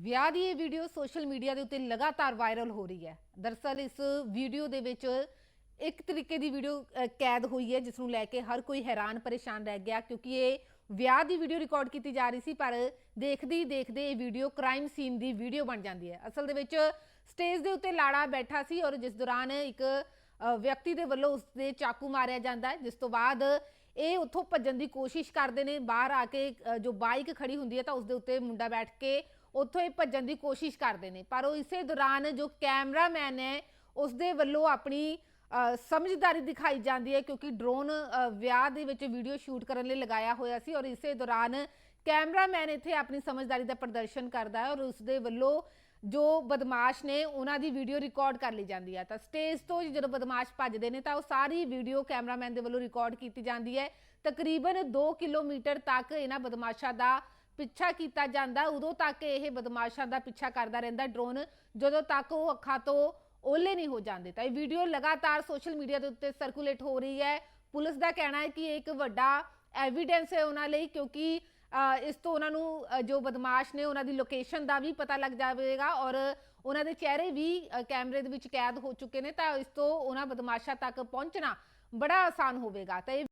ਵਿਆਹ ਦੀ ਇਹ video social media ਦੇ ਉੱਤੇ ਲਗਾਤਾਰ ਵਾਇਰਲ ਹੋ ਰਹੀ ਹੈ। ਦਰਅਸਲ ਇਸ ਵੀਡੀਓ ਦੇ ਵਿੱਚ ਇੱਕ ਤਰੀਕੇ ਦੀ ਵੀਡੀਓ ਕੈਦ ਹੋਈ ਹੈ, ਜਿਸ ਨੂੰ ਲੈ ਕੇ ਹਰ ਕੋਈ ਹੈਰਾਨ ਪਰੇਸ਼ਾਨ ਰਹਿ ਗਿਆ, ਕਿਉਂਕਿ ਇਹ ਵਿਆਹ ਦੀ ਵੀਡੀਓ ਰਿਕਾਰਡ ਕੀਤੀ ਜਾ ਰਹੀ ਸੀ, ਪਰ ਦੇਖਦੇ ਹੀ ਦੇਖਦੇ ਇਹ ਵੀਡੀਓ ਕ੍ਰਾਈਮ ਸੀਨ ਦੀ ਵੀਡੀਓ ਬਣ ਜਾਂਦੀ ਹੈ। ਅਸਲ ਦੇ ਵਿੱਚ ਸਟੇਜ ਦੇ ਉੱਤੇ ਲਾੜਾ ਬੈਠਾ ਸੀ ਔਰ ਜਿਸ ਦੌਰਾਨ ਇੱਕ ਵਿਅਕਤੀ ਦੇ ਵੱਲੋਂ ਉਸ ਦੇ ਚਾਕੂ ਮਾਰਿਆ ਜਾਂਦਾ ਹੈ, ਜਿਸ ਤੋਂ ਬਾਅਦ ਇਹ ਉੱਥੋਂ ਭੱਜਣ ਦੀ ਕੋਸ਼ਿਸ਼ ਕਰਦੇ ਨੇ। ਬਾਹਰ ਆ ਕੇ ਜੋ ਬਾਈਕ ਖੜੀ ਹੁੰਦੀ ਹੈ ਤਾਂ ਉਸ ਦੇ ਉੱਤੇ ਮੁੰਡਾ ਬੈਠ ਕੇ ਉੱਥੋਂ ਇਹ ਭੱਜਣ ਦੀ ਕੋਸ਼ਿਸ਼ ਕਰਦੇ ਨੇ। ਪਰ ਉਹ ਇਸੇ ਦੌਰਾਨ ਜੋ ਕੈਮਰਾਮੈਨ ਹੈ ਉਸ ਦੇ ਵੱਲੋਂ ਆਪਣੀ ਸਮਝਦਾਰੀ ਦਿਖਾਈ ਜਾਂਦੀ ਹੈ ਕਿਉਂਕਿ ਡਰੋਨ ਵਿਆਹ ਦੇ ਵਿੱਚ ਵੀਡੀਓ ਸ਼ੂਟ ਕਰਨ ਲਈ ਲਗਾਇਆ ਹੋਇਆ ਸੀ ਔਰ ਇਸੇ ਦੌਰਾਨ ਕੈਮਰਾਮੈਨ ਇੱਥੇ ਆਪਣੀ ਸਮਝਦਾਰੀ ਦਾ ਪ੍ਰਦਰਸ਼ਨ ਕਰਦਾ ਹੈ ਔਰ ਉਸ ਦੇ ਵੱਲੋਂ ਜੋ ਬਦਮਾਸ਼ ਨੇ ਉਹਨਾਂ ਦੀ ਵੀਡੀਓ ਰਿਕਾਰਡ ਕਰ ਲਈ ਜਾਂਦੀ ਹੈ। ਤਾਂ ਸਟੇਜ ਤੋਂ ਜਦੋਂ ਬਦਮਾਸ਼ ਭੱਜਦੇ ਨੇ ਤਾਂ ਉਹ ਸਾਰੀ ਵੀਡੀਓ ਕੈਮਰਾਮੈਨ ਦੇ ਵੱਲੋਂ ਰਿਕਾਰਡ ਕੀਤੀ ਜਾਂਦੀ ਹੈ। ਤਕਰੀਬਨ 2 ਕਿਲੋਮੀਟਰ ਤੱਕ ਇਹਨਾਂ ਬਦਮਾਸ਼ਾਂ ਦਾ ਪਿੱਛਾ ਕੀਤਾ ਜਾਂਦਾ, ਉਦੋਂ ਤੱਕ ਇਹ ਬਦਮਾਸ਼ਾਂ ਦਾ ਪਿੱਛਾ ਕਰਦਾ ਰਹਿੰਦਾ ਡਰੋਨ, ਜਦੋਂ ਤੱਕ ਉਹ ਅੱਖਾਂ ਤੋਂ ਓਲੇ ਨਹੀਂ ਹੋ ਜਾਂਦੇ। ਤਾਂ ਇਹ ਵੀਡੀਓ ਲਗਾਤਾਰ ਸੋਸ਼ਲ ਮੀਡੀਆ ਦੇ ਉੱਤੇ ਸਰਕੂਲੇਟ ਹੋ ਰਹੀ ਹੈ। ਪੁਲਿਸ ਦਾ ਕਹਿਣਾ ਹੈ ਕਿ ਇਹ ਇੱਕ ਵੱਡਾ ਐਵੀਡੈਂਸ ਹੈ ਉਹਨਾਂ ਲਈ, ਕਿਉਂਕਿ ਇਸ ਤੋਂ ਉਹਨਾਂ ਨੂੰ ਜੋ ਬਦਮਾਸ਼ ਨੇ ਉਹਨਾਂ ਦੀ ਲੋਕੇਸ਼ਨ ਦਾ ਵੀ ਪਤਾ ਲੱਗ ਜਾਵੇਗਾ ਔਰ ਉਹਨਾਂ ਦੇ ਚਿਹਰੇ ਵੀ ਕੈਮਰੇ ਦੇ ਵਿੱਚ ਕੈਦ ਹੋ ਚੁੱਕੇ ਨੇ, ਤਾਂ ਇਸ ਤੋਂ ਉਹਨਾਂ ਬਦਮਾਸ਼ਾਂ ਤੱਕ ਪਹੁੰਚਣਾ ਬੜਾ ਆਸਾਨ ਹੋਵੇਗਾ। ਤਾਂ ਇਹ